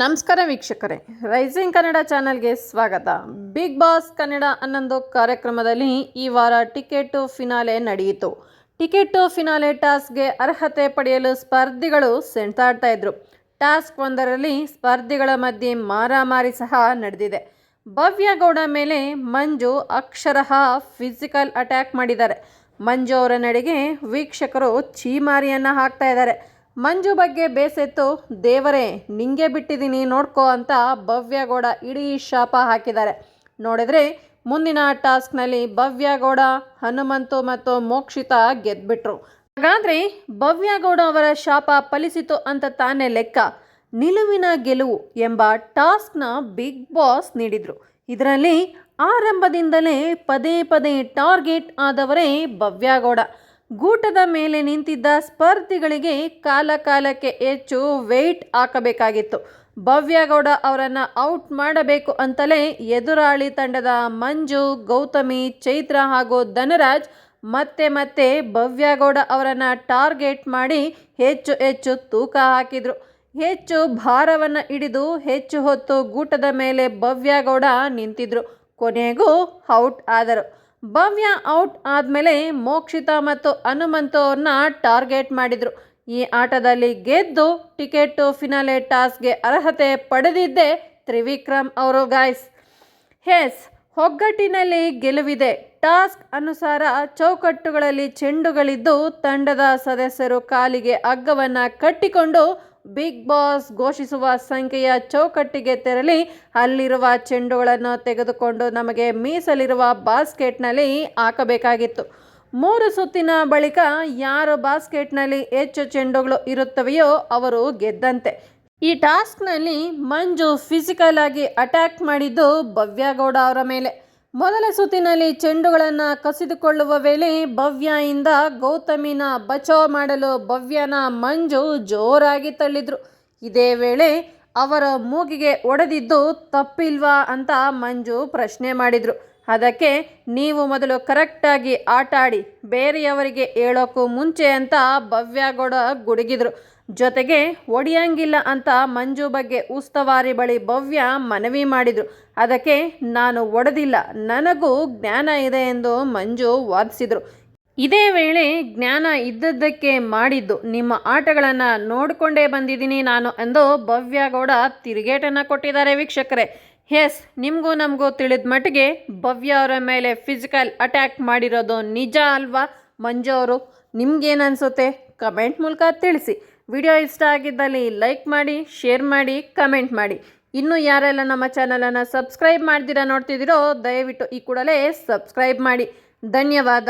ನಮಸ್ಕಾರ ವೀಕ್ಷಕರೇ. ರೈಸಿಂಗ್ ಕನ್ನಡ ಚಾನಲ್ಗೆ ಸ್ವಾಗತ. ಬಿಗ್ ಬಾಸ್ ಕನ್ನಡ ಅನ್ನೊಂದು ಕಾರ್ಯಕ್ರಮದಲ್ಲಿ ಈ ವಾರ ಟಿಕೆಟು ಫಿನಾಲೆ ನಡೆಯಿತು. ಟಿಕೆಟು ಫಿನಾಲೆ ಟಾಸ್ಕ್ಗೆ ಅರ್ಹತೆ ಪಡೆಯಲು ಸ್ಪರ್ಧಿಗಳು ಸೆಣಸಾಡ್ತಾ ಇದ್ರು. ಟಾಸ್ಕ್ ಒಂದರಲ್ಲಿ ಸ್ಪರ್ಧಿಗಳ ಮಧ್ಯೆ ಮಾರಾಮಾರಿ ಸಹ ನಡೆದಿದೆ. ಭವ್ಯ ಗೌಡ ಮೇಲೆ ಮಂಜು ಅಕ್ಷರಃ ಫಿಸಿಕಲ್ ಅಟ್ಯಾಕ್ ಮಾಡಿದ್ದಾರೆ. ಮಂಜು ಅವರ ನಡೆಗೆ ವೀಕ್ಷಕರು ಚೀಮಾರಿಯನ್ನು ಹಾಕ್ತಾ ಇದ್ದಾರೆ. ಮಂಜು ಬಗ್ಗೆ ಬೇಸೆತ್ತು, ದೇವರೇ, ನಿಂಗೆ ಬಿಟ್ಟಿದ್ದೀನಿ ನೋಡ್ಕೋ ಅಂತ ಭವ್ಯಗೌಡ ಇಡೀ ಶಾಪ ಹಾಕಿದ್ದಾರೆ. ನೋಡಿದ್ರೆ ಮುಂದಿನ ಟಾಸ್ಕ್ನಲ್ಲಿ ಭವ್ಯಗೌಡ ಹನುಮಂತು ಮತ್ತು ಮೋಕ್ಷಿತ ಗೆದ್ಬಿಟ್ರು. ಹಾಗಾದ್ರೆ ಭವ್ಯಗೌಡ ಅವರ ಶಾಪ ಫಲಿಸಿತು ಅಂತ ತಾನೇ ಲೆಕ್ಕ? ನಿಲುವಿನ ಗೆಲುವು ಎಂಬ ಟಾಸ್ಕ್ನ ಬಿಗ್ ಬಾಸ್ ನೀಡಿದರು. ಇದರಲ್ಲಿ ಆರಂಭದಿಂದಲೇ ಪದೇ ಪದೇ ಟಾರ್ಗೆಟ್ ಆದವರೇ ಭವ್ಯಗೌಡ ಗೂಟದ ಮೇಲೆ ನಿಂತಿದ್ದ ಸ್ಪರ್ಧಿಗಳಿಗೆ ಕಾಲ ಕಾಲಕ್ಕೆ ಹೆಚ್ಚು ವೆಯ್ಟ್ ಹಾಕಬೇಕಾಗಿತ್ತು. ಭವ್ಯಗೌಡ ಅವರನ್ನು ಔಟ್ ಮಾಡಬೇಕು ಅಂತಲೇ ಎದುರಾಳಿ ತಂಡದ ಮಂಜು, ಗೌತಮಿ, ಚೈತ್ರ ಹಾಗೂ ಧನರಾಜ್ ಮತ್ತೆ ಮತ್ತೆ ಭವ್ಯಗೌಡ ಅವರನ್ನು ಟಾರ್ಗೆಟ್ ಮಾಡಿ ಹೆಚ್ಚು ಹೆಚ್ಚು ತೂಕ ಹಾಕಿದರು. ಹೆಚ್ಚು ಭಾರವನ್ನು ಹಿಡಿದು ಹೆಚ್ಚು ಹೊತ್ತು ಗೂಟದ ಮೇಲೆ ಭವ್ಯಗೌಡ ನಿಂತಿದ್ರು. ಕೊನೆಗೂ ಔಟ್ ಆದರು. ಭವ್ಯ ಔಟ್ ಆದಮೇಲೆ ಮೋಕ್ಷಿತಾ ಮತ್ತು ಹನುಮಂತು ಅವ್ರನ್ನ ಟಾರ್ಗೆಟ್ ಮಾಡಿದರು. ಈ ಆಟದಲ್ಲಿ ಗೆದ್ದು ಟಿಕೆಟು ಫಿನಾಲೆ ಟಾಸ್ಗೆ ಅರ್ಹತೆ ಪಡೆದಿದ್ದೇ ತ್ರಿವಿಕ್ರಮ್ ಅವರು ಗಾಯ್ಸ್ ಹೆಸ್ ಒಗ್ಗಟ್ಟಿನಲ್ಲಿ ಗೆಲುವಿದೆ. ಟಾಸ್ಕ್ ಅನುಸಾರ ಚೌಕಟ್ಟುಗಳಲ್ಲಿ ಚೆಂಡುಗಳಿದ್ದು ತಂಡದ ಸದಸ್ಯರು ಕಾಲಿಗೆ ಹಗ್ಗವನ್ನು ಕಟ್ಟಿಕೊಂಡು ಬಿಗ್ ಬಾಸ್ ಘೋಷಿಸುವ ಸಂಖ್ಯೆಯ ಚೌಕಟ್ಟಿಗೆ ತೆರಳಿ ಅಲ್ಲಿರುವ ಚೆಂಡುಗಳನ್ನು ತೆಗೆದುಕೊಂಡು ನಮಗೆ ಮೀಸಲಿರುವ ಬಾಸ್ಕೆಟ್ನಲ್ಲಿ ಹಾಕಬೇಕಾಗಿತ್ತು. ಮೂರು ಸುತ್ತಿನ ಬಳಿಕ ಯಾರು ಬಾಸ್ಕೆಟ್ನಲ್ಲಿ ಹೆಚ್ಚು ಚೆಂಡುಗಳು ಇರುತ್ತವೆಯೋ ಅವರು ಗೆದ್ದಂತೆ. ಈ ಟಾಸ್ಕ್ನಲ್ಲಿ ಮಂಜು ಫಿಸಿಕಲ್ ಆಗಿ ಅಟ್ಯಾಕ್ ಮಾಡಿದ್ದು ಭವ್ಯಗೌಡ ಅವರ ಮೇಲೆ. ಮೊದಲ ಸುತ್ತಿನಲ್ಲಿ ಚೆಂಡುಗಳನ್ನು ಕಸಿದುಕೊಳ್ಳುವ ವೇಳೆ ಭವ್ಯಯಿಂದ ಗೌತಮಿನ ಬಚಾವ್ ಮಾಡಲು ಭವ್ಯನ ಮಂಜು ಜೋರಾಗಿ ತಳ್ಳಿದ್ರು. ಇದೇ ವೇಳೆ ಅವರ ಮೂಗಿಗೆ ಒಡೆದಿದ್ದು ತಪ್ಪಿಲ್ವಾ ಅಂತ ಮಂಜು ಪ್ರಶ್ನೆ ಮಾಡಿದರು. ಅದಕ್ಕೆ ನೀವು ಮೊದಲು ಕರೆಕ್ಟಾಗಿ ಆಟ ಆಡಿ ಬೇರೆಯವರಿಗೆ ಹೇಳೋಕ್ಕೂ ಮುಂಚೆ ಅಂತ ಭವ್ಯಗೌಡ ಗುಡುಗಿದ್ರು. ಜೊತೆಗೆ ಒಡೆಯಂಗಿಲ್ಲ ಅಂತ ಮಂಜು ಬಗ್ಗೆ ಉಸ್ತವಾರಿ ಬಳಿ ಭವ್ಯ ಮನವಿ ಮಾಡಿದರು. ಅದಕ್ಕೆ ನಾನು ಒಡೆದಿಲ್ಲ, ನನಗೂ ಜ್ಞಾನ ಇದೆ ಎಂದು ಮಂಜು ವಾದಿಸಿದರು. ಇದೇ ವೇಳೆ ಜ್ಞಾನ ಇದ್ದದ್ದಕ್ಕೆ ಮಾಡಿದ್ದು, ನಿಮ್ಮ ಆಟಗಳನ್ನು ನೋಡಿಕೊಂಡೇ ಬಂದಿದ್ದೀನಿ ನಾನು ಎಂದು ಭವ್ಯಗೌಡ ತಿರುಗೇಟನ್ನು ಕೊಟ್ಟಿದ್ದಾರೆ ವೀಕ್ಷಕರೇ. ಎಸ್, ನಿಮಗೂ ನಮಗೂ ತಿಳಿದ ಮಟ್ಟಿಗೆ ಭವ್ಯ ಅವರ ಮೇಲೆ ಫಿಸಿಕಲ್ ಅಟ್ಯಾಕ್ ಮಾಡಿರೋದು ನಿಜ ಅಲ್ವಾ? ಮಂಜು ಅವರು, ನಿಮ್ಗೇನು ಅನಿಸುತ್ತೆ? ಕಮೆಂಟ್ ಮೂಲಕ ತಿಳಿಸಿ. ವಿಡಿಯೋ ಇಷ್ಟ ಆಗಿದ್ದಲ್ಲಿ ಲೈಕ್ ಮಾಡಿ ಶೇರ್ ಮಾಡಿ ಕಮೆಂಟ್ ಮಾಡಿ. ಇನ್ನೂ ಯಾರೆಲ್ಲ ನಮ್ಮ ಚಾನಲನ್ನು ಸಬ್ಸ್ಕ್ರೈಬ್ ಮಾಡ್ದಿರಾ ನೋಡ್ತಿದ್ದೀರೋ ದಯವಿಟ್ಟು ಈ ಕೂಡಲೇ ಸಬ್ಸ್ಕ್ರೈಬ್ ಮಾಡಿ. ಧನ್ಯವಾದ.